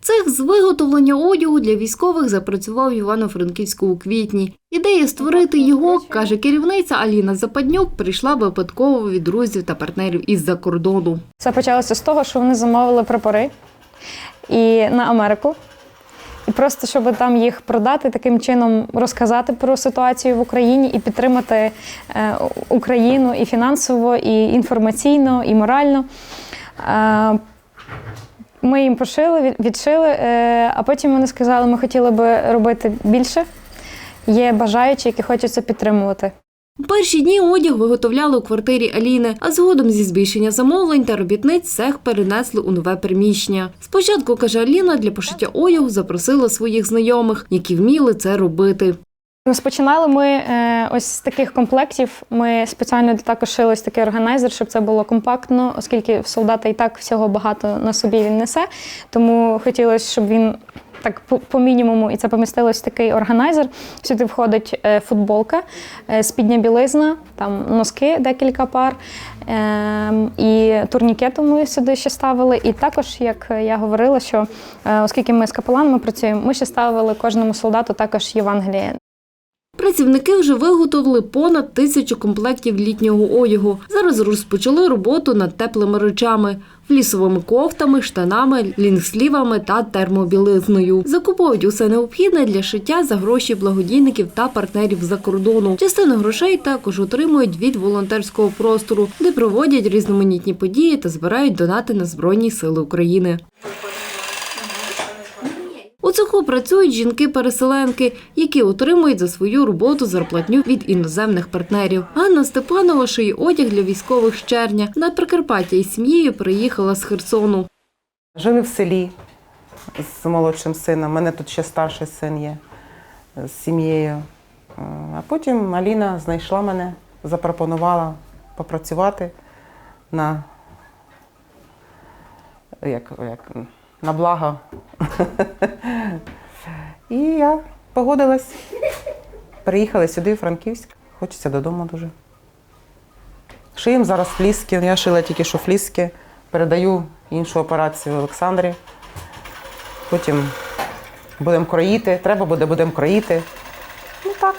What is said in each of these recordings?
Цех з виготовлення одягу для військових запрацював Івано-Франківську у квітні. Ідея створити його, каже керівниця Аліна Западнюк, прийшла випадково від друзів та партнерів із-за кордону. Це почалося з того, що вони замовили прапори і на Америку. І просто щоб там їх продати, таким чином розказати про ситуацію в Україні і підтримати е, Україну і фінансово, і інформаційно, і морально. Ми їм пошили, відшили, е, а потім вони сказали, ми хотіли би робити більше. Є бажаючі, які хочуть це підтримувати. Перші дні одяг виготовляли у квартирі Аліни, а згодом зі збільшення замовлень та робітниць цех перенесли у нове приміщення. Спочатку, каже Аліна, для пошиття одягу запросила своїх знайомих, які вміли це робити. Розпочинали ми е, ось з таких комплектів. Ми спеціально також шили ось такий органайзер, щоб це було компактно, оскільки в солдата і так всього багато на собі він несе. Тому хотілося, щоб він так по, мінімуму, і це помістилось такий органайзер. Сюди входить е, футболка, е, спідня білизна, там носки декілька пар. Е, і турнікету ми сюди ще ставили. І також, як я говорила, що е, оскільки ми з капеланами працюємо, ми ще ставили кожному солдату також Євангеліє. Працівники вже виготовили понад тисячу комплектів літнього одягу. Зараз розпочали роботу над теплими речами, флісовими кофтами, штанами, лінгслівами та термобілизною. Закуповують усе необхідне для шиття за гроші благодійників та партнерів за кордону. Частину грошей також отримують від волонтерського простору, де проводять різноманітні події та збирають донати на Збройні Сили України. У цеху працюють жінки-переселенки, які отримують за свою роботу зарплатню від іноземних партнерів. Ганна Степанова шиє одяг для військових з червня. На Прикарпаття із сім'єю приїхала з Херсону. Жили в селі з молодшим сином. У мене тут ще старший син є з сім'єю. Е, А потім Аліна знайшла мене, запропонувала попрацювати на, як, як, на благо. І я погодилась. Приїхали сюди, в Франківськ. Хочеться додому дуже. Шиємо зараз фліски. Я шила тільки що фліски. Передаю іншу операцію Олександрі. Потім будемо кроїти. Треба буде, будемо кроїти. Ну так,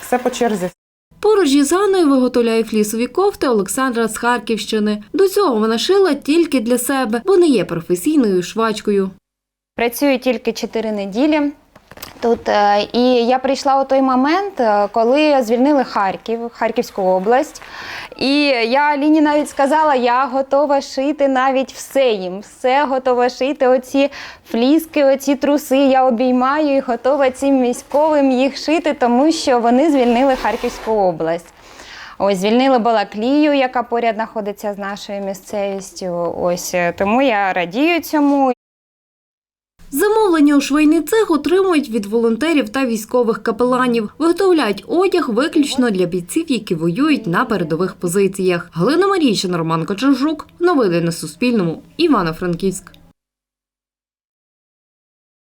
все по черзі. Поруч із Анною виготовляє флісові кофти Олександра з Харківщини. До цього вона шила тільки для себе, бо не є професійною швачкою. Працюю тільки 4 неділі. Тут е, і я прийшла у той момент, е, коли звільнили Харків, Харківську область. І я Аліні навіть сказала, я готова шити навіть все їм. Все готова шити. Оці фліски, оці труси. Я обіймаю і готова цим військовим їх шити, тому що вони звільнили Харківську область. Ось звільнили Балаклію, яка поряд знаходиться з нашою місцевістю. Ось е, тому я радію цьому. Замовлення у швейний цех отримують від волонтерів та військових капеланів. Виготовляють одяг виключно для бійців, які воюють на передових позиціях. Галина Марійчина, Роман Кочержук. Новини на Суспільному. Івано-Франківськ.